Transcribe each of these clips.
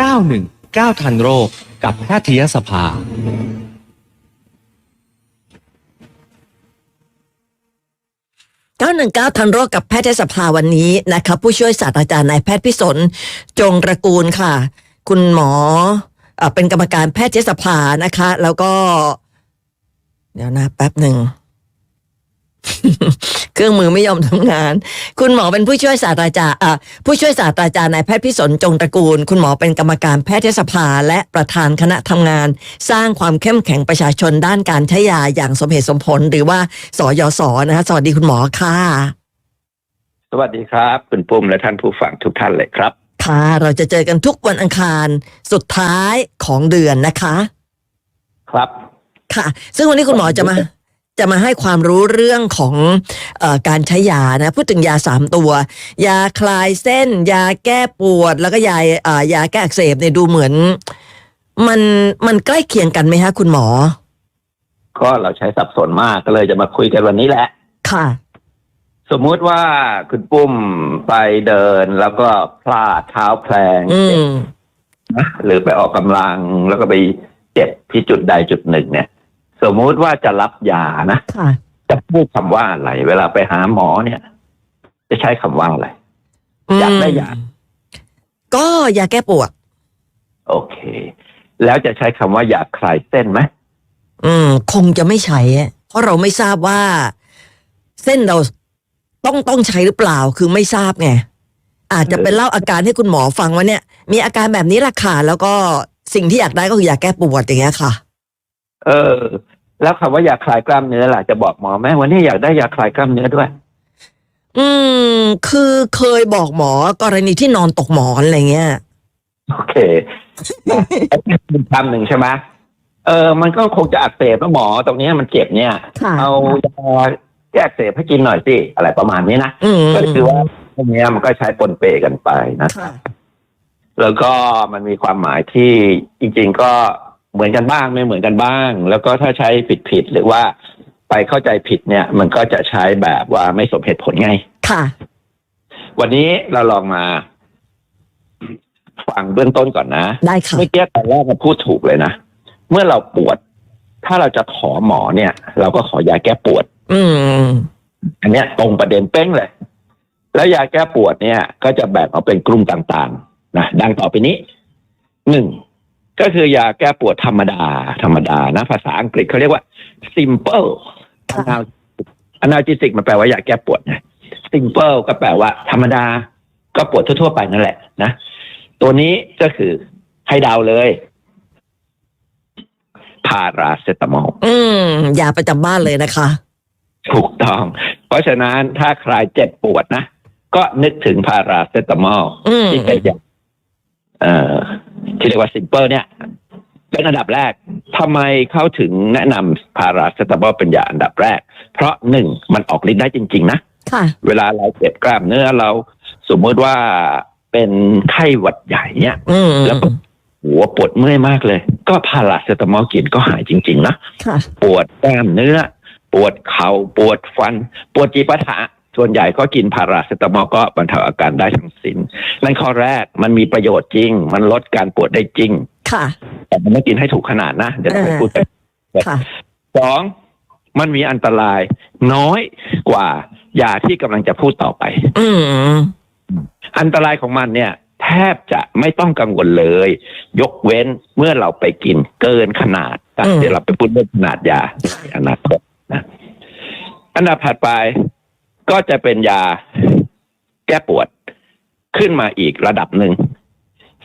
919 ทันโรคกับแพทยสภา 919 ทันโรคกับแพทยสภาวันนี้นะคะผู้ช่วยศาสตราจารย์นายแพทย์พิสนจงตระกูลค่ะ คุณหมอเอ่อเป็นกรรมการแพทยสภานะคะ แล้วก็ เดี๋ยวนะแป๊บหนึ่ง เครื่องมือไม่ยอมทำงาน คุณหมอเป็นผู้ช่วยศาสตราจารย์อะผู้ช่วยศาสตราจารย์นายแพทย์พิสนจงตระกูล คุณหมอเป็นกรรมการแพทยสภาและประธานคณะทำงาน สร้างความเข้มแข็งประชาชนด้านการใช้ยาอย่างสมเหตุสมผล หรือว่าสยศนะคะสวัสดีคุณหมอค่ะ สวัสดีครับ คุณปุ้มและท่านผู้ฟังทุกท่านเลยครับค่ะเราจะเจอกันทุกวันอังคารสุดท้ายของเดือนนะคะ ครับค่ะ ซึ่งวันนี้คุณหมอจะมา จะมาให้ความรู้เรื่องของเออการใช้ยานะพูดถึงยาสามตัว ยาคลายเส้น ยาแก้ปวด แล้วก็ยาเอ่อยาแก้อักเสบเนี่ยดูเหมือน มันมันใกล้เคียงกันไหมฮะ คุณหมอ ก็เราใช้สับสนมากก็เลยจะมาคุยกันวันนี้แหละ ค่ะ สมมุติว่าคุณปุ้มไปเดินแล้วก็พลาดเท้าแพลงอืมนะหรือไปออกกำลังแล้วก็ไปเจ็บที่จุดใดจุดหนึ่งเนี่ย สมมุติว่าจะรับยานะค่ะ จะพูดคำว่าอะไร เวลาไปหาหมอเนี่ย จะใช้คำว่าอะไร อยากได้ยา ก็ยาแก้ปวด โอเค แล้วจะใช้คำว่ายาคลายเส้นไหมอืม คงจะไม่ใช้อะเพราะเราไม่ทราบว่า เส้นเราต้องต้องใช้หรือเปล่า คือไม่ทราบไง อาจจะเป็นเล่าอาการให้คุณหมอฟังว่าเนี่ย มีอาการแบบนี้ละค่ะแล้วก็สิ่งที่อยากได้ก็คือยาแก้ปวดอย่างเงี้ยค่ะ เออ แล้วคำว่ายาคลายกล้ามเนื้อล่ะจะบอกหมอไหมวันนี้อยากได้ยาคลายกล้ามเนื้อด้วย อืม คือเคยบอกหมอกรณีที่นอนตกหมอนอะไรเงี้ยโอเคเป็นคำหนึ่งใช่ไหมเออ มันก็คงจะอักเสบแล้วหมอตรงเนี้ยมันเจ็บเนี่ยค่ะเอายาแก้อักเสบให้กินหน่อยสิอะไรประมาณนี้นะอืมก็คือว่าพวกเนี้ยมันก็ใช้ปนเปกันไปนะค่ะแล้วก็มันมีความหมายที่จริง ๆ ก็ เหมือนกันบ้างไม่เหมือนกันบ้าง แล้วก็ถ้าใช้ผิดผิดๆหรือว่าไปเข้าใจผิดเนี่ย มันก็จะใช้แบบว่าไม่สมเหตุผลไงค่ะ วันนี้เราลองมาฟังเบื้องต้นก่อนนะได้ค่ะเมื่อกี้ตอนแรกมันพูดถูกเลยนะ เมื่อเราปวด ถ้าเราจะขอหมอเนี่ย เราก็ขอยาแก้ปวด อืม อันเนี้ยตรงประเด็นเป้งเลย แล้วยาแก้ปวดเนี่ย ก็จะแบ่งออกเป็นกลุ่มต่าง ๆ นะดังต่อไปนี้หนึ่ง ก็คือยาแก้ปวดธรรมดา ธรรมดานะ ภาษาอังกฤษเขาเรียกว่า simple ค่ะ analgesic มันแปลว่ายาแก้ปวดไง simple ก็แปลว่า ธรรมดา ก็ปวดทั่วๆไปนั่นแหละนะ ตัวนี้ก็คือให้เดาวเลยพาราเซตามอลอืมยาประจำบ้านเลยนะคะ ถูกต้อง เพราะฉะนั้นถ้าใครเจ็บปวดนะ ก็นึกถึงพาราเซตามอลอืมที่เป็นยาเอ่อ ที่เรียกว่าซิมเปิลเนี่ย เป็นอันดับแรกทำไมเขาถึงแนะนำพาราเซตามอลเป็นยาอันดับแรก เพราะหนึ่งมันออกฤทธิ์ได้จริง ๆ นะค่ะ เวลาเราเจ็บกล้ามเนื้อเรา สมมติว่าเป็นไข้หวัดใหญ่เนี่ยอืมแล้วก็หัวปวดเมื่อยมากเลย ก็พาราเซตามอลกินก็หายจริง ๆ นะ ค่ะ ปวดกล้ามเนื้อ ปวดเข่าปวดฟัน ปวดจีปะถะ ส่วนใหญ่ก็กินพาราเซตามอลก็บรรเทาอาการได้ทั้งสิ้นนั่นข้อแรกมันมีประโยชน์จริง มันลดการปวดได้จริง ค่ะ แต่มันไม่กินให้ถูกขนาดนะ เดี๋ยวเราไปพูดกันค่ะสองมันมีอันตรายน้อยกว่ายาที่กำลังจะพูดต่อไปอืมอันตรายของมันเนี่ย แทบจะไม่ต้องกังวลเลย ยกเว้นเมื่อเราไปกินเกินขนาดอะอืมเดี๋ยวเราไปพูดเรื่องขนาดยาในอนาคตนะอันดับถัดไป ก็จะเป็นยาแก้ปวดขึ้นมาอีกระดับหนึ่ง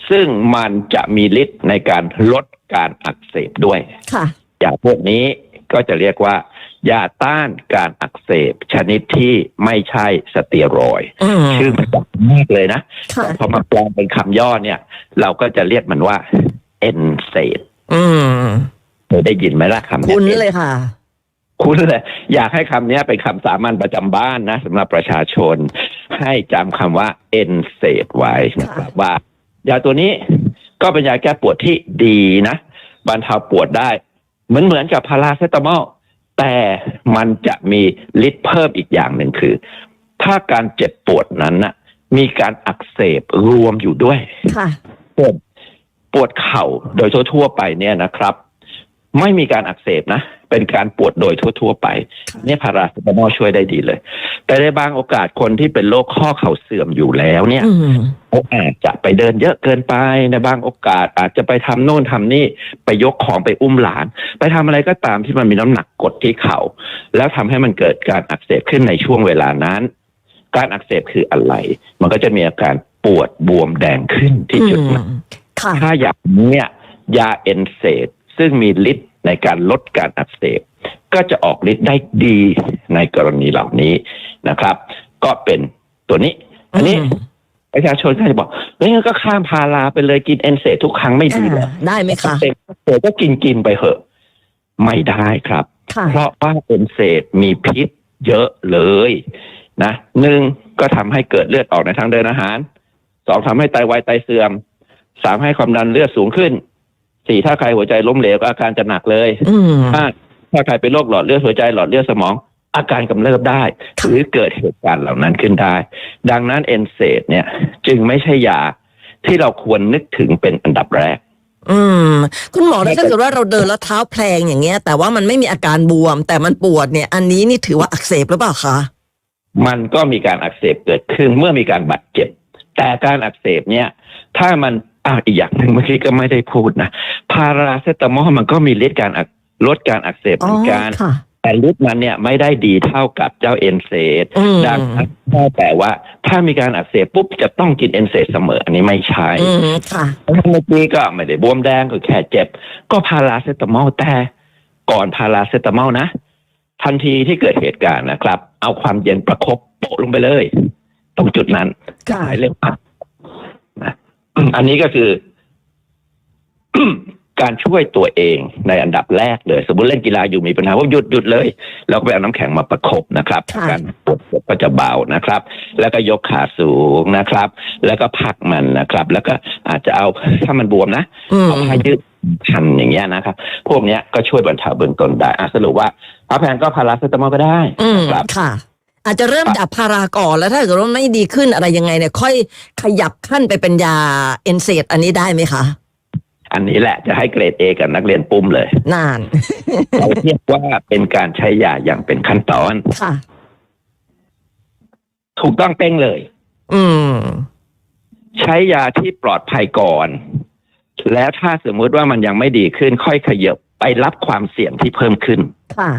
ซึ่งมันจะมีฤทธิ์ในการลดการอักเสบด้วยค่ะยาพวกนี้ก็จะเรียกว่า ยาต้านการอักเสบชนิดที่ไม่ใช่สเตียรอยด์อืมชื่อมันจับมากเลยนะค่ะพอมาแปลงเป็นคำย่อเนี่ย เราก็จะเรียกมันว่าเอนเซดอืมเคยได้ยินไหมล่ะคำนี้คุ้นเลยค่ะ คุ้นเลยอยากให้คำนี้เป็นคำสามัญประจำบ้านนะสำหรับประชาชน ให้จำคำว่าเอนเซดไว้นะครับว่ายาตัวนี้ก็เป็นยาแก้ปวดที่ดีนะบรรเทาปวดได้ เหมือนเหมือนกับพาราเซตามอลแต่มันจะมีฤทธิ์เพิ่มอีกอย่างหนึ่งคือ ถ้าการเจ็บปวดนั้นนะมีการอักเสบรวมอยู่ด้วยค่ะเช่นวดเข่าโดยทั่วๆไปเนี่ยนะครับ ไม่มีการอักเสบนะ เป็นการปวดโดยทั่ว ๆ ไป เนี่ยพาราเซตามอลช่วยได้ดีเลย แต่ในบางโอกาสคนที่เป็นโรคข้อเข่าเสื่อมอยู่แล้วเนี่ยอืมเขาอาจจะไปเดินเยอะเกินไปในบางโอกาสอาจจะไปทำโน่นทำนี่ไปยกของไปอุ้มหลาน ไปทำอะไรก็ตามที่มันมีน้ำหนักกดที่เขา่าแล้วทำให้มันเกิดการอักเสบขึ้นในช่วงเวลานั้น การอักเสบคืออะไร มันก็จะมีอาการปวดบวมแดงขึ้นที่จุดนั้นอืมค่ะถ้าอย่างนี้เนี่ยยาเอนเซด ซึ่งมีฤทธิ์ในการลดการอักเสบก็จะออกฤทธิ์ได้ดีในกรณีเหล่านี้นะครับ ก็เป็นตัวนี้ อันนี้อืมประชาชนก็จะบอกเฮ้ยงั้นก็ข้ามพาราไปเลยกินเอนเซดทุกครั้งไม่ดีเหรออ่าได้ไหมคะเซดก็กินกินไปเหอะ ไม่ได้ครับค่ะเพราะว่าเอนเซดมีพิษเยอะเลยนะหนึ่งก็ทำให้เกิดเลือดออกในทางเดินอาหารสองทำให้ไตวายไตเสื่อมสามให้ความดันเลือดสูงขึ้น สี่ถ้าใครหัวใจล้มเหลวก็อาการจะหนักเลยอืมห้าถ้าใครเป็นโรคหลอดเลือดหัวใจหลอดเลือดสมอง อาการกำเริบได้ค่ะหรือเกิดเหตุการณ์เหล่านั้นขึ้นได้ ดังนั้นเอนเซดเนี่ย จึงไม่ใช่ยาที่เราควรนึกถึงเป็นอันดับแรก อืม คุณหมอแล้วถ้าเกิดว่าเราเดินแล้วเท้าแพลงอย่างเงี้ย แต่ว่ามันไม่มีอาการบวม แต่มันปวดเนี่ย อันนี้นี่ถือว่าอักเสบหรือเปล่าคะมันก็มีการอักเสบเกิดขึ้นเมื่อมีการบาดเจ็บ แต่การอักเสบเนี่ย ถ้ามัน อ้าวอีกอย่างหนึ่งเมื่อกี้ก็ไม่ได้พูดนะพาราเซตามอลมันก็มีฤทธิ์การอักลดการอักเสบเหอ๋อมือนกันค่ะแต่ฤทธิ์มันเนี่ยไม่ได้ดีเท่ากับเจ้าเอนเซดอืมดังนั้นถ้าแต่ว่า ถ้ามีการอักเสบปุ๊บจะต้องกินเอนเซดเสมออันนี้ไม่ใช่อืมค่ะเมื่อกี้ก็ไม่ได้บวมแดงก็แค่เจ็บ ก็พาราเซตามอลแต่ก่อนพาราเซตามอลนะ ทันทีที่เกิดเหตุการณ์นะครับ เอาความเย็นประคบโปะลงไปเลย ตรงจุดนั้นค่ะหายเร็วมากนะ อันนี้ก็คือการช่วยตัวเองในอันดับแรกเลย สมมติเล่นกีฬาอยู่มีปัญหาว่าหยุดหยุดเลย แล้วก็ไปเอาน้ำแข็งมาประคบนะครับค่ะการปวดก็จะเบานะครับ แล้วก็ยกขาสูงนะครับ แล้วก็พักมันนะครับ แล้วก็อาจจะเอาถ้ามันบวมนะอืมเอาผ้ายืดพันอย่างเงี้ยนะครับ พวกเนี้ยก็ช่วยบรรเทาเบื้องต้นได้อะสรุปว่าพาแพนก็พาราเซตามอลก็ได้อืมครับค่ะ อาจจะเริ่มจากพาราก่อนแล้วถ้าเกิดว่าไม่ดีขึ้นอะไรยังไงเนี่ย ค่อยขยับขั้นไปเป็นยาเอนเซดอันนี้ได้ไหมคะอันนี้แหละจะให้เกรดเอกับนักเรียนปุ้มเลยนานเราเรียกว่าเป็นการใช้ยาอย่างเป็นขั้นตอนค่ะ ถูกต้องเป้งเลย อืม ใช้ยาที่ปลอดภัยก่อน แล้วถ้าสมมุติว่ามันยังไม่ดีขึ้น ค่อยขยับไปรับความเสี่ยงที่เพิ่มขึ้น ค่ะ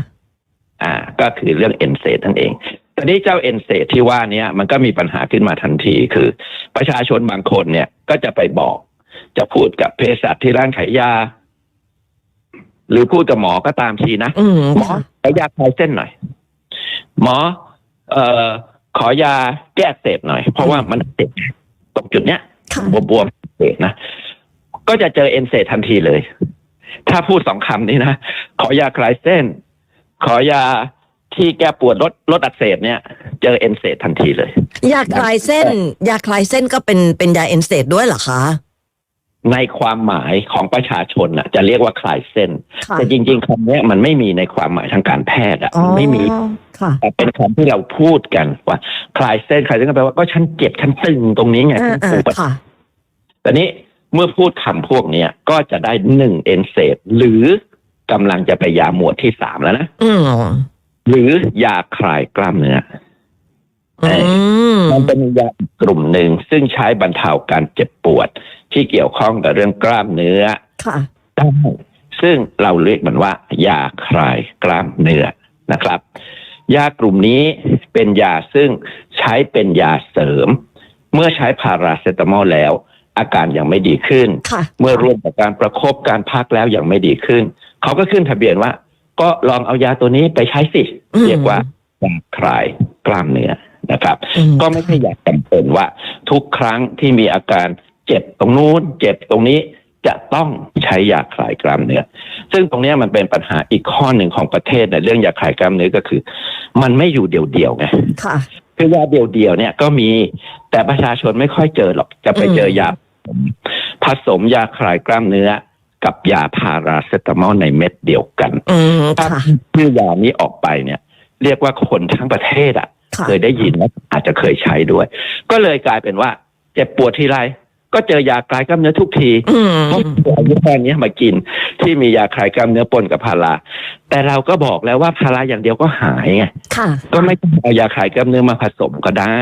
อ่า ก็คือเรื่องเอนเซนั่นเอง แต่นี้เจ้าเอนเซที่ว่าเนี้ยมันก็มีปัญหาขึ้นมาทันทีคือ ประชาชนบางคนเนี่ยก็จะไปบอก จะพูดกับเภสัชที่ร้านขายยา หรือพูดกับหมอก็ตามทีนะอืมหมอค่ะขอยาคลายเส้นหน่อย หมอ เอ่อ ขอยาแก้อักเสบหน่อย เพราะว่ามันเจ็บตรงจุดเนี้ยค่ะบวมๆเสบนะก็จะเจอเอนเซทันทีเลย ถ้าพูดสองคำนี้นะ ขอยาคลายเส้น ขอยา ที่แก้ปวดลดลดอักเสบเนี่ยเจอเอนเซทันทีเลย ยาคลายเส้น ยาคลายเส้นก็เป็นเป็นยาเอนเซดด้วยเหรอคะในความหมายของประชาชนน่ะ จะเรียกว่าคลายเส้นค่ะแต่จริง ๆคำเนี้ยมันไม่มีในความหมายทางการแพทย์อะอ๋อมันไม่มีค่ะแต่เป็นคำที่เราพูดกันว่าคลายเส้นคลายเส้นก็แปลว่าก็ฉันเจ็บฉันตึงตรงนี้ไงอ่าฉันอ่าปวดค่ะแต่นี้เมื่อพูดคำพวกเนี้ยก็จะได้หนึ่งเอนเซตหรือกำลังจะไปยาหมวดที่สามแล้วนะอืม หรือยาคลายกล้ามเนื้ออืมมันเป็นยาอีกกลุ่มหนึ่งซึ่งใช้บรรเทาการเจ็บปวด ที่เกี่ยวข้องกับเรื่องกล้ามเนื้อค่ะได้ซึ่งเราเรียกมันว่า ยาคลายกล้ามเนื้อนะครับ ยากลุ่มนี้เป็นยาซึ่งใช้เป็นยาเสริม เมื่อใช้พาราเซตามอลแล้ว อาการยังไม่ดีขึ้นค่ะเมื่อร่วมกับการประคบการพักแล้วยังไม่ดีขึ้น เขาก็ขึ้นทะเบียนว่า ก็ลองเอายาตัวนี้ไปใช้สิอืมเรียกว่ายาคลายกล้ามเนื้อนะครับอืมก็ไม่ใช่ยาจำเป็นว่า ทุกครั้งที่มีอาการเจ็บตรงนู้นเจ็บตรงนี้จะต้องใช้ยาคลายกล้ามเนื้อ ซึ่งตรงเนี้ยมันเป็นปัญหาอีกข้อหนึ่งของประเทศในเรื่องยาคลายกล้ามเนื้อก็คือ มันไม่อยู่เดี่ยวๆไงค่ะคือยาเดียวๆเนี่ยก็มีแต่ประชาชนไม่ค่อยเจอหรอก จะไปเจอยาผสมยาคลายกล้ามเนื้อ กับยาพาราเซตามอลในเม็ดเดียวกันอืมถ้าค่ะชื่อยานี้ออกไปเนี่ย เรียกว่าคนทั้งประเทศอะค่ะ เคยได้ยินและอาจจะเคยใช้ด้วย ก็เลยกลายเป็นว่า เจ็บปวดทีไร ก็เจอยาคลายกล้ามเนื้อทุกทีอืมเพราะผู้อายุแค่นี้มากิน ที่มียาคลายกล้ามเนื้อปนกับพาราแต่เราก็บอกแล้วว่าพาราอย่างเดียวก็หายไงค่ะก็ไม่ต้องเอายาคลายกล้ามเนื้อมาผสมก็ได้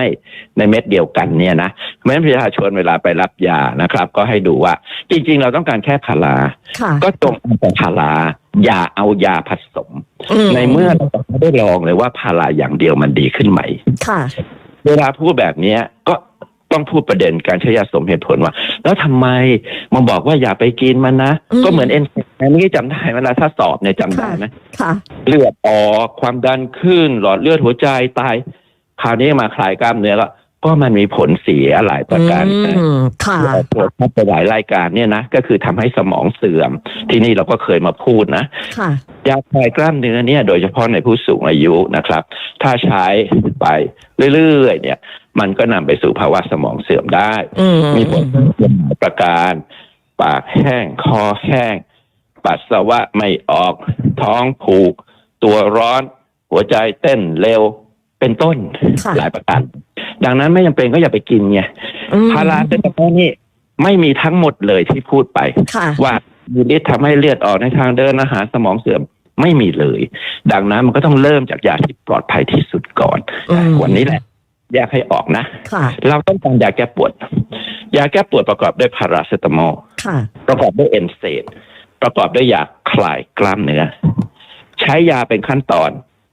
ในเม็ดเดียวกันเนี่ยนะเพราะฉะนั้นประชาชนเวลาไปรับยานะครับ ก็ให้ดูว่า จริง ๆ เราต้องการแค่พาราค่ะก็จงเอาแต่พาราอย่าเอายาผสมอืในเมื่อเราไม่ได้ลองเลยว่าพาราอย่างเดียวมันดีขึ้นไหมค่ะ เวลาพูดแบบเนี้ยก็ ต้องพูดประเด็นการใช้ยาสมเหตุผลว่า แล้วทำไมมันบอกว่าอย่าไปกินมันนะอืมก็เหมือนเอ็นอันนี้จำได้เวลาถ้าสอบเนี่ยจำได้ไหมค่ะเลือดออกความดันขึ้น หลอดเลือดหัวใจตาย คราวนี้มาคลายกล้ามเนื้อก็ก็มันมีผลเสียหลายประการอืมค่ะเราตรวจพบไปหลายรายการเนี่ยนะ ก็คือทำให้สมองเสื่อม ที่นี่เราก็เคยมาพูดนะค่ะยาคลายกล้ามเนื้อเนี่ย โดยเฉพาะในผู้สูงอายุนะครับ ถ้าใช้ไปเรื่อยๆเนี่ย มันก็นำไปสู่ภาวะสมองเสื่อมได้อืมมีผลเสียหลายประการ ปากแห้ง คอแห้ง ปัสสาวะไม่ออก ท้องผูก ตัวร้อน หัวใจเต้นเร็ว เป็นต้นค่ะหลายประการ ดังนั้นไม่จำเป็นก็อย่าไปกินไงอืมพาราเซตามอลนี่ไม่มีทั้งหมดเลยที่พูดไปค่ะว่ามีฤทธิ์ทำให้เลือดออกในทางเดินอาหารสมองเสื่อมไม่มีเลย ดังนั้นมันก็ต้องเริ่มจากยาที่ปลอดภัยที่สุดก่อนอืมวันนี้แหละ แยกให้ออกนะค่ะเราต้องการยาแก้ปวด ยาแก้ปวดประกอบด้วยพาราเซตามอลค่ะประกอบด้วยเอนเซดประกอบด้วยยาคลายกล้ามเนื้อ ใช้ยาเป็นขั้นตอน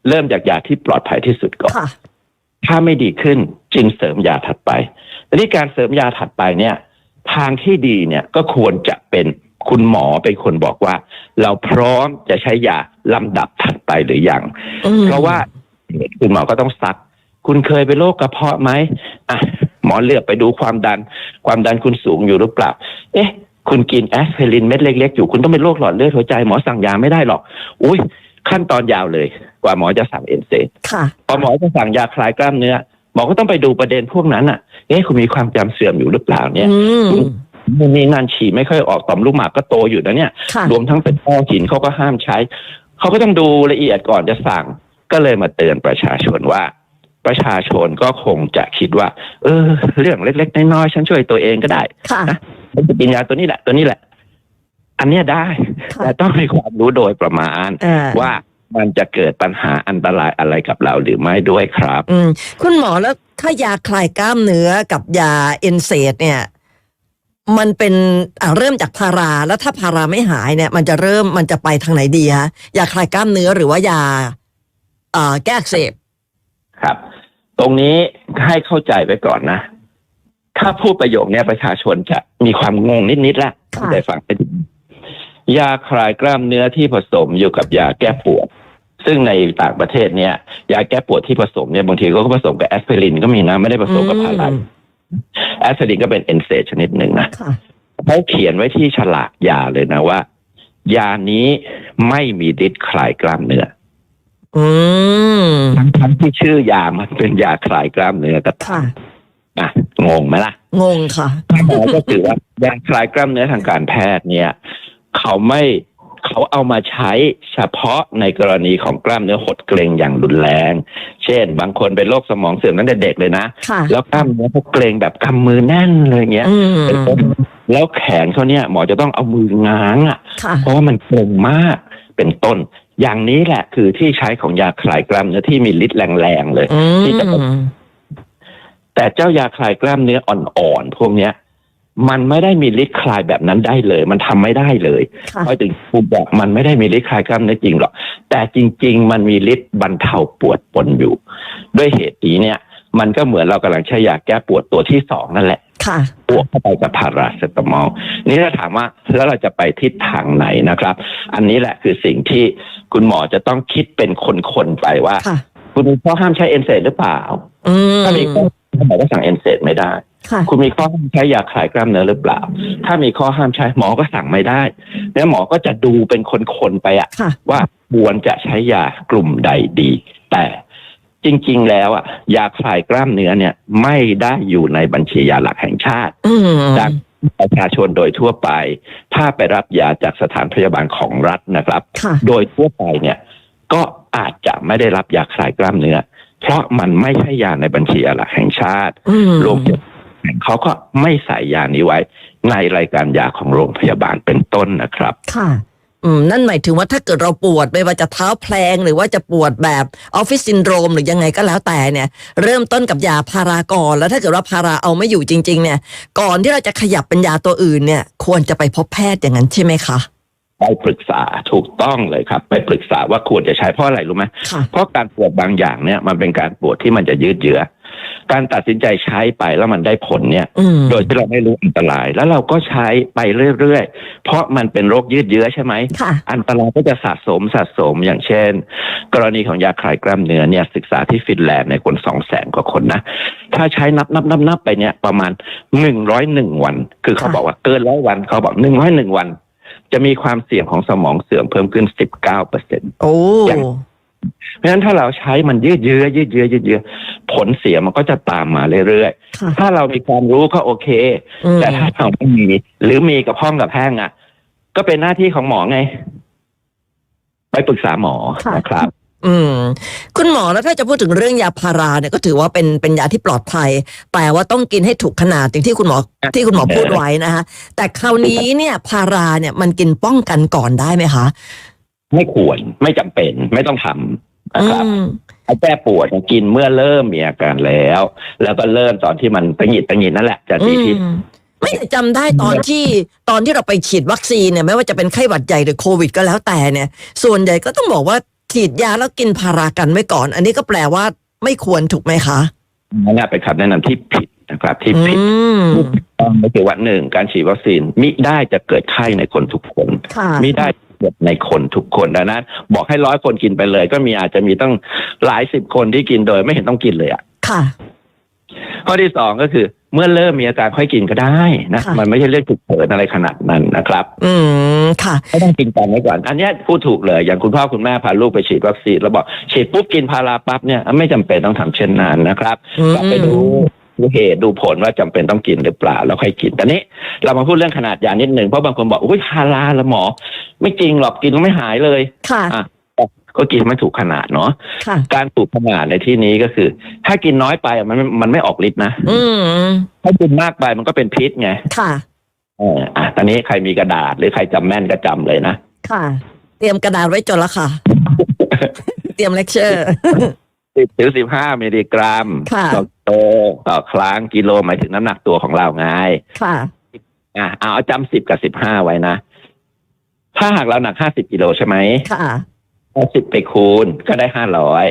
เริ่มจากยาที่ปลอดภัยที่สุดก่อนค่ะถ้าไม่ดีขึ้นจึงเสริมยาถัดไปทีนี้การเสริมยาถัดไปเนี่ย ทางที่ดีเนี่ยก็ควรจะเป็นคุณหมอเป็นคนบอกว่า เราพร้อมจะใช้ยาลำดับถัดไปหรือยังอืมเพราะว่าคุณหมอก็ต้องซัก คุณเคยเป็นโรคกระเพาะไหมอะหมอเลือกไปดูความดัน ความดันคุณสูงอยู่หรือเปล่า เอ๊ะ คุณกินแอสไพรินเม็ดเล็กๆอยู่ คุณต้องเป็นโรคหลอดเลือดหัวใจหมอสั่งยาไม่ได้หรอก อุ้ยขั้นตอนยาวเลย กว่าหมอจะสั่งเอนเซค่ะพอหมอจะสั่งยาคลายกล้ามเนื้อ หมอก็ต้องไปดูประเด็นพวกนั้นอะ เอ๊ะ คุณมีความจำเสื่อมอยู่หรือเปล่าเนี่ยอืมมันนี่นั่นฉี่ไม่ค่อยออกต่อมลูกหมากก็โตอยู่นะเนี่ยค่ะรวมทั้งเป็นอ้อหินเขาก็ห้ามใช้ เขาก็ต้องดูละเอียดก่อนจะสั่ง ก็เลยมาเตือนประชาชนว่า ประชาชนก็คงจะคิดว่า เออ เรื่องเล็กๆน้อยๆฉันช่วยตัวเองก็ได้ค่ะนะฉันจะกินยาตัวนี้แหละ ตัวนี้แหละ อันเนี้ยได้ค่ะแต่ต้องมีความรู้โดยประมาณอ่าว่ามันจะเกิดปัญหาอันตรายอะไรกับเราหรือไม่ด้วยครับ อืมคุณหมอแล้วถ้ายาคลายกล้ามเนื้อกับยาเอนเซดเนี่ย มันเป็นอ่าเริ่มจากพาราแล้วถ้าพาราไม่หายเนี่ย มันจะเริ่มมันจะไปทางไหนดีฮะยาคลายกล้ามเนื้อหรือว่ายาอ่าแก้อักเสบครับ ตรงนี้ให้เข้าใจไปก่อนนะ ถ้าพูดประโยคเนี้ยประชาชนจะมีความงงนิดๆละค่ะได้ฟังไปดียาคลายกล้ามเนื้อที่ผสมอยู่กับยาแก้ปวด ซึ่งในต่างประเทศเนี่ย ยาแก้ปวดที่ผสมเนี่ยบางทีเขาก็ผสมกับแอสไพรินก็มีนะ ไม่ได้ผสมกับพาราอืมแอสไพรินก็เป็นเอนเซชนิดหนึ่งนะค่ะเขาเขียนไว้ที่ฉลากยาเลยนะว่า ยานี้ไม่มีฤทธิ์คลายกล้ามเนื้อ อืมทั้งๆที่ชื่อยามันเป็นยาคลายกล้ามเนื้อก็ตาค่ะมอะงงไหมล่ะ งงค่ะ หมอก็คือว่ายาคลายกล้ามเนื้อทางการแพทย์เนี่ย เขาไม่เขาเอามาใช้เฉพาะในกรณีของกล้ามเนื้อหดเกร็งอย่างรุนแรง เช่น บางคนเป็นโรคสมองเสื่อมตั้งแต่เด็กเลยนะ ค่ะ แล้วกล้ามเนื้อเขาเกร็งแบบกำมือแน่นเลยเงี้ยอืมเป็นต้นแล้วแขนเขาเนี่ยหมอจะต้องเอามือง้างอะ ค่ะ เพราะว่ามันเกร็งมากเป็นต้น อย่างนี้แหละคือที่ใช้ของยาคลายกล้ามเนื้อที่มีฤทธิ์แรงๆเลยอืที่จะมแต่เจ้ายาคลายกล้ามเนื้ออ่อนๆพวกเนี้ย มันไม่ได้มีฤทธิ์คลายแบบนั้นได้เลย มันทำไม่ได้เลยค่ะเพราะถึงครูบอกมันไม่ได้มีฤทธิ์คลายกล้ามเนื้อจริงหรอกแต่จริง ๆ มันมีฤทธิ์บรรเทาปวดปนอยู่ ด้วยเหตุนี้เนี่ย มันก็เหมือนเรากำลังใช้ยาแก้ปวดตัวที่สองนั่นแหละ ค่ะบวกเข้าไปกับพาราเซตามอลนี่ถ้าถามว่าแล้วเราจะไปทิศทางไหนนะครับ อันนี้แหละคือสิ่งที่คุณหมอจะต้องคิดเป็นคนๆไปว่าค่ะคุณมีข้อห้ามใช้เอนเซดหรือเปล่าอืมถ้ามีข้อหมอก็สั่งเอนเซดไม่ได้ค่ะคุณมีข้อห้ามใช้ยาคลายกล้ามเนื้อหรือเปล่า ถ้ามีข้อห้ามใช้หมอก็สั่งไม่ได้ แล้วหมอก็จะดูเป็นคนๆไปอะค่ะว่าควรจะใช้ยากลุ่มใดดี แต่ จริง ๆ แล้วอะยาคลายกล้ามเนื้อเนี่ย ไม่ได้อยู่ในบัญชียาหลักแห่งชาติอืมจากประชาชนโดยทั่วไป ถ้าไปรับยาจากสถานพยาบาลของรัฐนะครับค่ะโดยทั่วไปเนี่ย ก็อาจจะไม่ได้รับยาคลายกล้ามเนื้อ เพราะมันไม่ใช่ยาในบัญชียาหลักแห่งชาติอืมโรงพยาบาลข็งเขาก็ไม่ใส่ยานี้ไว้ ในรายการยาของโรงพยาบาลเป็นต้นนะครับ ค่ะ อืมนั่นหมายถึงว่าถ้าเกิดเราปวดไม่ว่าจะเท้าแพลงหรือว่าจะปวดแบบออฟฟิศซินโดรมหรือยังไงก็แล้วแต่เนี่ย เริ่มต้นกับยาพาราก่อนแล้วถ้าเกิดว่าพาราเอาไม่อยู่จริง ๆ เนี่ย ก่อนที่เราจะขยับเป็นยาตัวอื่นเนี่ย ควรจะไปพบแพทย์อย่างนั้นใช่ไหมคะไปปรึกษาถูกต้องเลยครับ ไปปรึกษาว่าควรจะใช้เพราะอะไรรู้ไหมค่ะเพราะการปวดบางอย่างเนี่ยมันเป็นการปวดที่มันจะยืดเยื้อ การตัดสินใจใช้ไปแล้วมันได้ผลเนี่ยอืมโดยที่เราไม่รู้อันตราย แล้วเราก็ใช้ไปเรื่อยๆ เพราะมันเป็นโรคยืดเยื้อใช่ไหมค่ะอันตรายก็จะสะสมสะสมอย่างเช่น กรณีของยาคลายกล้ามเนื้อเนี่ยศึกษาที่ฟินแลนด์ในคนสองแสนกว่าคนนะ ถ้าใช้นับนับนับนับไปเนี่ยประมาณหนึ่งร้อยหนึ่งวัน คือเขาค่ะบอกว่าเกินร้อยวันเขาบอกหนึ่งร้อยหนึ่งวัน จะมีความเสี่ยงของสมองเสื่อมเพิ่มขึ้นสิบเก้าเปอร์เซ็นโอ้อย่าง เพราะฉะนั้นถ้าเราใช้มันยืดเยื้อยืดเยื้อยืดเยื้อผลเสียมันก็จะตามมาเรื่อยค่ะ ๆ ถ้าเรามีความรู้ก็โอเค อืมแต่ถ้าเราไม่มี หรือมีกับห้องกับแห้งอะ ก็เป็นหน้าที่ของหมอไง ไปปรึกษาหมอนะครับ อืม คุณหมอแล้วถ้าจะพูดถึงเรื่องยาพาราเนี่ยก็ถือว่าเป็นเป็นยาที่ปลอดภัย แต่ว่าต้องกินให้ถูกขนาดอย่างที่คุณหมอที่คุณหมอพูดไว้นะคะแต่คราวนี้เนี่ยพาราเนี่ยมันกินป้องกันก่อนได้ไหมคะ ไม่ควรไม่จำเป็นไม่ต้องทำนะครับอืมไอ้แก้ปวดเนี่ยกินเมื่อเริ่มมีอาการแล้ว แล้วก็เริ่มตอนที่มันตังหงิดตังหงิดนั่นแหละจะดีที่อืมไม่แต่จำได้ตอนที่ตอนที่เราไปฉีดวัคซีนเนี่ยไม่ว่าจะเป็นไข้หวัดใหญ่หรือโควิดก็แล้วแต่เนี่ย ส่วนใหญ่ก็ต้องบอกว่าฉีดยาแล้วกินพารากันไว้ก่อน อันนี้ก็แปลว่าไม่ควรถูกไหมคะนั่นนะเป็นคำแนะนำที่ผิดนะครับที่ผิดอืมต้องไม่คือว่าหนึ่งการฉีดวัคซีนมิได้จะเกิดไข้ในคนทุกคนค่ะมิได้ เกิดในคนทุกคนดังนั้น บอกให้ร้อยคนกินไปเลย ก็มีอาจจะมีตั้งหลายสิบคนที่กินโดยไม่เห็นต้องกินเลยอะค่ะ ข้อที่สองก็คือ เมื่อเริ่มมีอาการค่อยกินก็ได้นะค่ะมันไม่ใช่เรื่องฉุกเฉินอะไรขนาดนั้นนะครับ อืมค่ะไม่ต้องกินกันไว้ก่อน อันเนี้ยพูดถูกเลย อย่างคุณพ่อคุณแม่พาลูกไปฉีดวัคซีนแล้วบอกฉีดปุ๊บกินพาราปั๊บเนี่ย ไม่จำเป็นต้องทำเช่นนั้นนะครับอืมกลับไปดู ดูเหตุดูผลว่าจำเป็นต้องกินหรือเปล่าแล้วค่อยกินแต่นี้ เรามาพูดเรื่องขนาดยานิดหนึ่งเพราะบางคนบอกอุ้ยพาราละหมอ ไม่จริงหรอกกินแล้วไม่หายเลยค่ะอะก็กินไม่ถูกขนาดเนาะค่ะการถูกขนาดในที่นี้ก็คือ ถ้ากินน้อยไปอะมันมันไม่ออกฤทธิ์นะอืมถ้ากินมากไปมันก็เป็นพิษไงค่ะเอออะตอนนี้ใครมีกระดาษหรือใครจำแม่นก็จำเลยนะค่ะ เตรียมกระดาษไว้จดละค่ะ เตรียมเลคเชอร์ สิบถึงสิบห้ามิลลิกรัมค่ะต่อโตต่อครั้งกิโลหมายถึงน้ำหนักตัวของเราไงค่ะอะเอาเอาจำสิบกับสิบห้าไว้นะ ถ้าหากเราหนักห้าสิบกิโลใช่ไหมค่ะเอาสิบไปคูณก็ได้ห้าร้อย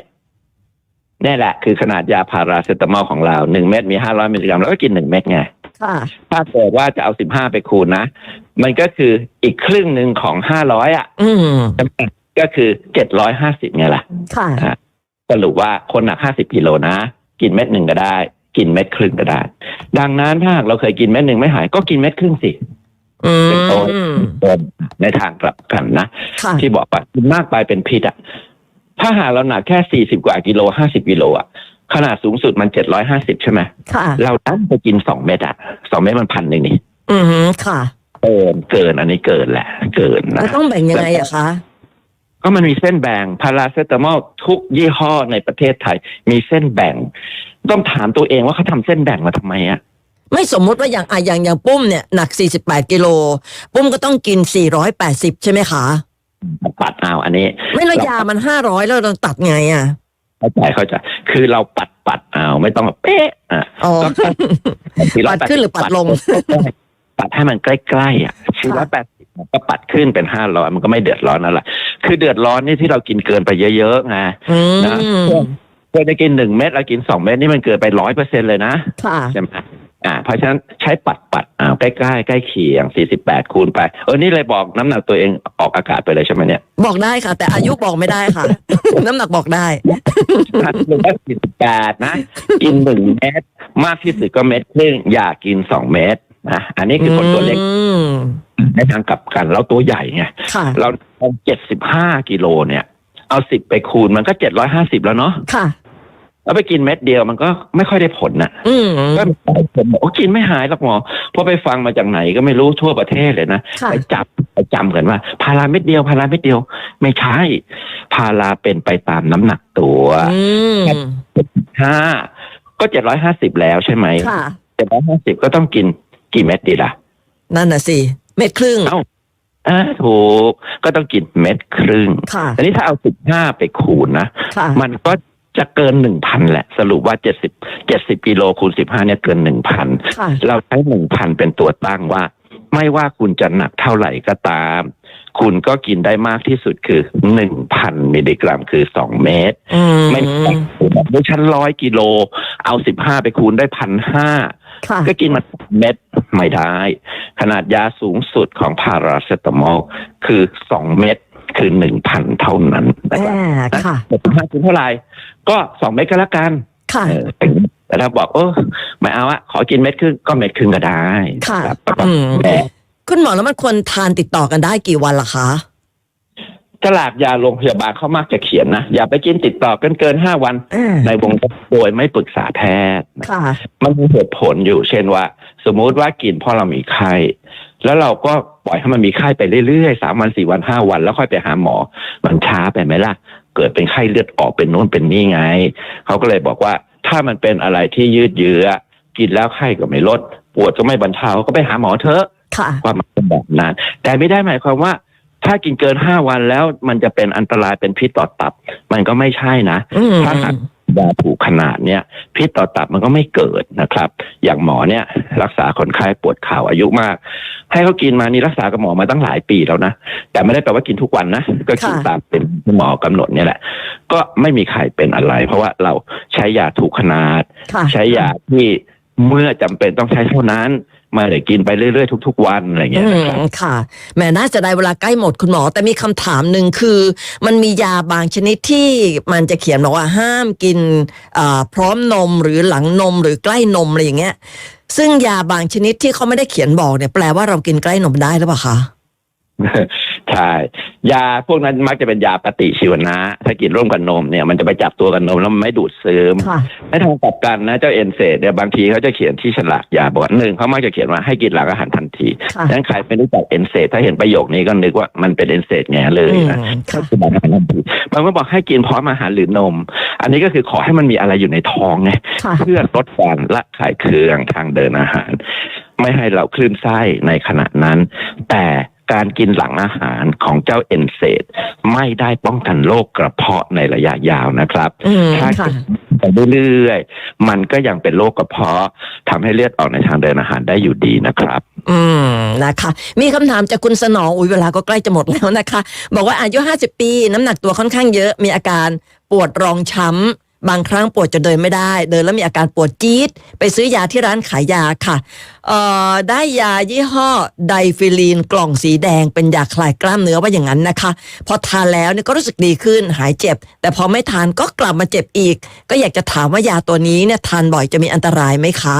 นี่แหละคือขนาดยาพาราเซตามอลของเราหนึ่งเม็ดมีห้าร้อยมิลลิกรัมแล้วก็กินหนึ่งเม็ดไงค่ะถ้าเกิดว่าจะเอาสิบห้าไปคูณนะ มันก็คืออีกครึ่งหนึ่งของห้าร้อยอะอืมก็คือเจ็ดร้อยห้าสิบไงล่ะ ค่ะ สรุปว่าคนหนักห้าสิบกิโลนะ กินเม็ดหนึ่งก็ได้ กินเม็ดครึ่งก็ได้ ดังนั้นถ้าหากเราเคยกินเม็ดหนึ่งไม่หายก็กินเม็ดครึ่งสิอืเป็นต้นมต้นในทางกลับกันนะค่ะที่บอกว่ากินมากไปเป็นพิษอะถ้าหากเราหนักแค่สี่สิบกว่ากิโลห้าสิบกิโลอะขนาดสูงสุดมันเจ็ดร้อยห้าสิบใช่ไหมค่ะเราดันไปกินสองเม็ดอะสองเม็ดมันพันหนึ่งนี่ อืมค่ะเกินเกินอันนี้เกินแหละ เกินแล้นะวต้องแบ่งยังไงอะคะ ก็มันมีเส้นแบ่งพาราเซตามอลทุกยี่ห้อในประเทศไทย มีเส้นแบ่ง ต้องถามตัวเองว่าเขาทำเส้นแบ่งมาทำไมอะไม่สมมุติว่าอย่างอะอย่างอย่างปุ้มเนี่ยหนัก 48 กิโล ปุ้มก็ต้องกิน 480 ใช่ไหมคะปัดเอาอันนี้ ไม่และยามัน 500 แล้วเราตัดไงอะเข้าใจเข้าใจคือเราปัดปัดเอาไม่ต้องแบบเป๊ะอะอ๋อก็ปัดขึ้นหรือปัดลง ปัดให้มันใกล้ๆอะสี่ร้อยแปดสิบ ก็ปัดขึ้นเป็นห้าร้อยมันก็ไม่เดือดร้อนนั่นแหละคือเดือดร้อนนี่ที่เรากินเกินไปเยอะๆไงอืนะมเคยจะกินหนึ่งเม็ดแล้วกินสองเม็ดนี่มันเกินไปร้อยเปอร์เซ็นเลยนะค่ะใช่ไหมอ่าเพราะฉะนั้นใช้ปัดปัดอ่าใกล้ๆใกล้เคียงสี่สิบแปดคูณไป เออ นี่เลยบอกน้ำหนักตัวเองออกอากาศไปเลยใช่ไหมเนี่ย บอกได้ค่ะ แต่อายุบอกไม่ได้ค่ะ น้ำหนักบอกได้ถ้าหนึ่งก็สี่สิบแปดนะ กินหนึ่งเม็ดมากที่สุดก็เม็ดครึ่งอย่ากินสองเม็ด นะอันนี้คือคนตัวเล็กอืมในทางกลับกันแล้วตัวใหญ่ไงค่ะเราเจ็ดสิบห้ากิโลเนี่ย เอาสิบไปคูณมันก็เจ็ดร้อยห้าสิบแล้วเนาะค่ะ แล้วไปกินเม็ดเดียวมันก็ไม่ค่อยได้ผลน่ะอืมก็มีคนบอกโอ้กินไม่หายหรอกหมอเพราะไปฟังมาจากไหนก็ไม่รู้ทั่วประเทศเลยนะค่ะไปจับไปจำกันว่า พาราเม็ดเดียวพาราเม็ดเดียว ไม่ใช่ พาราเป็นไปตามน้ำหนักตัวอืมห้าก็เจ็ดร้อยห้าสิบแล้วใช่ไหมค่ะเจ็ดร้อยห้าสิบก็ต้องกิน กี่เม็ดดีล่ะ นั่นน่ะสิ เม็ดครึ่ง เอ้าอ่าถูก ก็ต้องกินเม็ดครึ่งค่ะ อันนี้ถ้าเอาสิบห้าไปคูณนะ ค่ะ มันก็จะเกินหนึ่งพันแหละ สรุปว่าเจ็ดสิบเจ็ดสิบกิโลคูณสิบห้าเนี่ยเกินหนึ่งพันค่ะ เราใช้หนึ่งพันเป็นตัวตั้งว่า ไม่ว่าคุณจะหนักเท่าไหร่ก็ตาม คุณก็กินได้มากที่สุดคือหนึ่งพันมิลลิกรัมคือสองเมตร อืมไม่ต้องแบบด้วยชั้นร้อยกิโล เอาสิบห้าไปคูณได้พันห้าค่ะ ก็กินมาเม็ดไม่ได้ ขนาดยาสูงสุดของพาราเซตามอลคือสองเม็ดคือหนึ่งพันเท่านั้นนะแหครับมค่ะแต่สิบห้าคือเท่าไหร่ก็สองเม็ดก็แล้วกันค่ะเออแต่ถ้าบอกเออไม่เอาอะขอกินเม็ดครึ่งก็เม็ดครึ่งก็ได้ค่ะรับก็ต้องอืมแบ่งคุณหมอแล้วมันควรทานติดต่อกันได้กี่วันล่ะคะ ฉลากยาโรงพยาบาลเขามักจะเขียนนะ อย่าไปกินติดต่อกันเกินห้าวันอ่าในวงเล็บโดยไม่ปรึกษาแพทย์ ค่ะ มันมีเหตุผลอยู่ เช่นว่า สมมุติว่ากินเพราะเรามีไข้แล้วเราก็ปล่อยให้มันมีไข้ไปเรื่อยๆสามวันสี่วันห้าวัน แล้วค่อยไปหาหมอ มันช้าไปไหมล่ะ เกิดเป็นไข้เลือดออกเป็นโน้นเป็นนี่ไง เขาก็เลยบอกว่าถ้ามันเป็นอะไรที่ยืดเยื้อ กินแล้วไข้ก็ไม่ลด ปวดก็ไม่บรรเทาก็ไปหาหมอเถอะ ค่ะ ความหมายเป็นแบบนั้นแต่ไม่ได้หมายความว่า ถ้ากินเกินห้าวันแล้วมันจะเป็นอันตรายเป็นพิษต่อตับ มันก็ไม่ใช่นะ อืม ถ้าหากยาถูกขนาดเนี่ยพิษต่อตับมันก็ไม่เกิดนะครับ อย่างหมอเนี่ยรักษาคนไข้ปวดเข่าอายุมาก ให้เขากินมานี่รักษากับหมอมาตั้งหลายปีแล้วนะ แต่ไม่ได้แปลว่ากินทุกวันนะ ก็กินค่ะ ตามเป็นที่หมอกำหนดเนี่ยแหละ ก็ไม่มีใครเป็นอะไร เพราะว่าเราใช้ยาถูกขนาด ค่ะ ใช้ยาที่เมื่อจำเป็นต้องใช้เท่านั้นไมาเลยกินไปเรื่อยๆ ทุก ๆ วันอะไรอย่างเงี้ยอืนะครับมค่ะแหมน่าจะได้เวลาใกล้หมดคุณหมอ แต่มีคำถามหนึ่งคือ มันมียาบางชนิดที่มันจะเขียนบอกว่าห้ามกินอ่าพร้อมนมหรือหลังนมหรือใกล้นมอะไรอย่างเงี้ย ซึ่งยาบางชนิดที่เขาไม่ได้เขียนบอกเนี่ยแปลว่าเรากินใกล้นมได้หรือเปล่าคะ ใช่ ยาพวกนั้นมักจะเป็นยาปฏิชีวนะ ถ้ากินร่วมกับนมเนี่ยมันจะไปจับตัวกับนมแล้วมันไม่ดูดซึมค่ะในทางกลับกันนะเจ้าเอนเซดเนี่ยบางทีเขาจะเขียนที่ฉลากยาบอกว่าหนึ่งเขามักจะเขียนว่าให้กินหลังอาหารทันทีค่ะ ดังนั้นใครไม่รู้จักเอนเซดถ้าเห็นประโยคนี้ก็นึกว่ามันเป็นเอนเซดแง่เลยอืมนะค่ะคือหลังอาหารทันทีบางคนบอกให้กินพร้อมอาหารหรือนม อันนี้ก็คือขอให้มันมีอะไรอยู่ในท้องไง ค่ะ เพื่อลดการละขายเครื่องทางเดินอาหาร ไม่ให้เราคลื่นไส้ในขณะนั้น แต่ การกินหลังอาหารของเจ้าเอนเซดไม่ได้ป้องกันโรคกระเพาะในระยะยาวนะครับอืมถ้าค่ะไปเรื่อยๆ มันก็ยังเป็นโรคกระเพาะทำให้เลือดออกในทางเดินอาหารได้อยู่ดีนะครับ อืมนะคะ มีคำถามจากคุณสนองอุ้ยเวลาก็ใกล้จะหมดแล้วนะคะ บอกว่าอายุ 50 ปี น้ำหนักตัวค่อนข้างเยอะมีอาการปวดรองช้ำ บางครั้งปวดจะเดินไม่ได้ เดินแล้วมีอาการปวดจี๊ดไปซื้อยาที่ร้านขายยาค่ะเอ่อได้ยายี่ห้อไดฟิลีนกล่องสีแดงเป็นยาคลายกล้ามเนื้อว่าอย่างนั้นนะคะ พอทานแล้วเนี่ยก็รู้สึกดีขึ้นหายเจ็บ แต่พอไม่ทานก็กลับมาเจ็บอีก ก็อยากจะถามว่ายาตัวนี้เนี่ยทานบ่อยจะมีอันตรายไหมคะ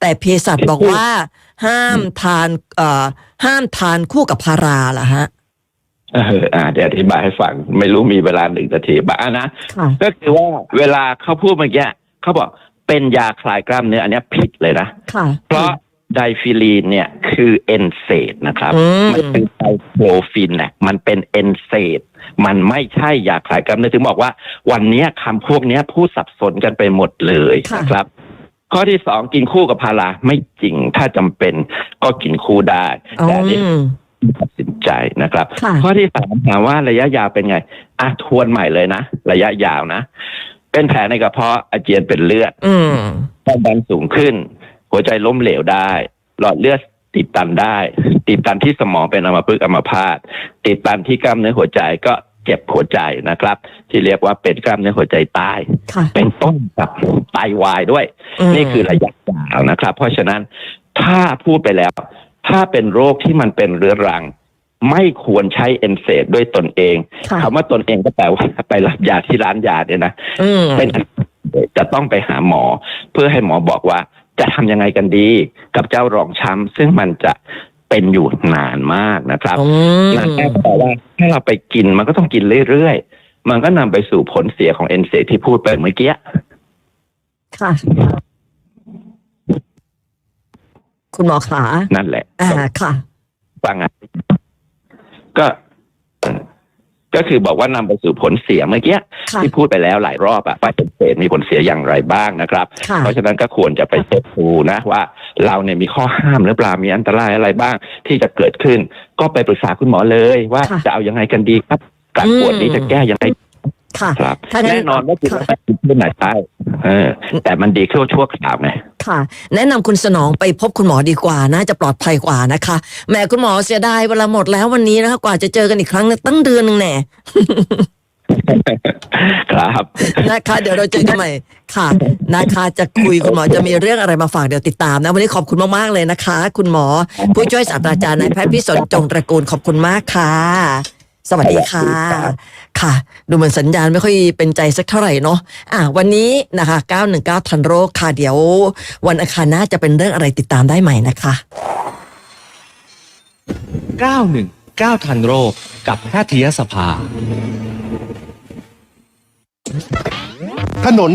แต่เภสัชบอกว่า ห้ามทานเอ่อห้ามทานคู่กับพาราเหรอฮะ เอออ่าเดี๋ยวอธิบายให้ฟัง ไม่รู้มีเวลาหนึ่งนาทีบ้างนะ ค่ะ ก็คือว่าเวลาเขาพูดเมื่อกี้เขาบอกเป็นยาคลายกล้ามเนื้ออันเนี้ยผิดเลยนะ ค่ะ เพราะไดฟิลีนเนี่ยคือเอนเซดนะครับ อืม มันเป็นไซโครฟินนะมันเป็นเอนเซดมันไม่ใช่ยาคลายกล้ามเนื้อถึงบอกว่า วันเนี้ยคำพวกเนี้ยพูดสับสนกันไปหมดเลยค่ะ นะครับ ข้อที่สองกินคู่กับพาราไม่จริงถ้าจำเป็นก็กินคู่ได้อืแต่อันนี้ม ตัดสินใจนะครับค่ะข้อที่สามถามว่าระยะยาวเป็นไงอะทวนใหม่เลยนะ ระยะยาวนะ เป็นแผลในกระเพาะอาเจียนเป็นเลือดอืมความดันสูงขึ้น หัวใจล้มเหลวได้ หลอดเลือดติดตันได้ ติดตันที่สมองเป็นอัมพฤกษ์อัมพาตติดตันที่กล้ามเนื้อหัวใจก็เจ็บหัวใจนะครับ ที่เรียกว่าเป็นกล้ามเนื้อหัวใจตายค่ะเป็นต้นกับไตวายด้วยมนี่คือระยะยาวนะครับ เพราะฉะนั้นถ้าพูดไปแล้ว ถ้าเป็นโรคที่มันเป็นเรื้อรัง ไม่ควรใช้เอนเซดด้วยตนเองค่ะคำว่าตนเองก็แปลว่าไปรับยาที่ร้านยาเนี่ยนะอืมเป็นจะต้องไปหาหมอ เพื่อให้หมอบอกว่า จะทำยังไงกันดี กับเจ้ารองช้ำซึ่งมันจะเป็นอยู่นานมากนะครับอืมนานมากแต่ว่าถ้าเราไปกินมันก็ต้องกินเรื่อยๆ มันก็นำไปสู่ผลเสียของเอนเซที่พูดไปเมื่อกี้ ค่ะ คุณหมอขา นั่นแหละอ่าค่ะฟังอะก็เอ่อก็คือบอกว่านำไปสู่ผลเสียเมื่อกี้ค่ะที่พูดไปแล้วหลายรอบอะว่าเอ็นเซดมีผลเสียอย่างไรบ้างนะครับค่ะเพราะฉะนั้นก็ควรจะไปเช็คดูนะว่าเราเนี่ยมีข้อห้ามหรือเปล่ามีอันตรายอะไรบ้าง ที่จะเกิดขึ้น ก็ไปปรึกษาคุณหมอเลยว่าค่ะจะเอายังไงกันดีครับการปวดนี้จะแก้ยังไงค่ะครับถ้างั้นแน่นอนว่าคุณค่ะต้องไปที่ไหนได้เออแต่มันดีขึ้นชั่วคราวไง ค่ะ แนะนำคุณสนองไปพบคุณหมอดีกว่าน่าจะปลอดภัยกว่านะคะแหมคุณหมอเสียดายเวลาหมดแล้ววันนี้นะคะกว่าจะเจอกันอีกครั้งเนี่ยตั้งเดือนหนึ่งแน่ครับนะคะ เดี๋ยวเราเจอกันใหม่ค่ะ นะคะจะคุยคุณหมอจะมีเรื่องอะไรมาฝากเดี๋ยวติดตามนะ วันนี้ขอบคุณมากๆเลยนะคะ คุณหมอผู้ช่วยศาสตราจารย์นายแพทย์พิสนจงตระกูลขอบคุณมากค่ะ สวัสดีค่ะ ค่ะ ดูเหมือนสัญญาณไม่ค่อยเป็นใจสักเท่าไหร่เนาะอะวันนี้นะคะ 919 ทันโรคค่ะ เดี๋ยว วันอังคารหน้าจะเป็นเรื่องอะไรติดตามได้ใหม่นะคะ 919 ทันโรคกับแพทยสภาถนน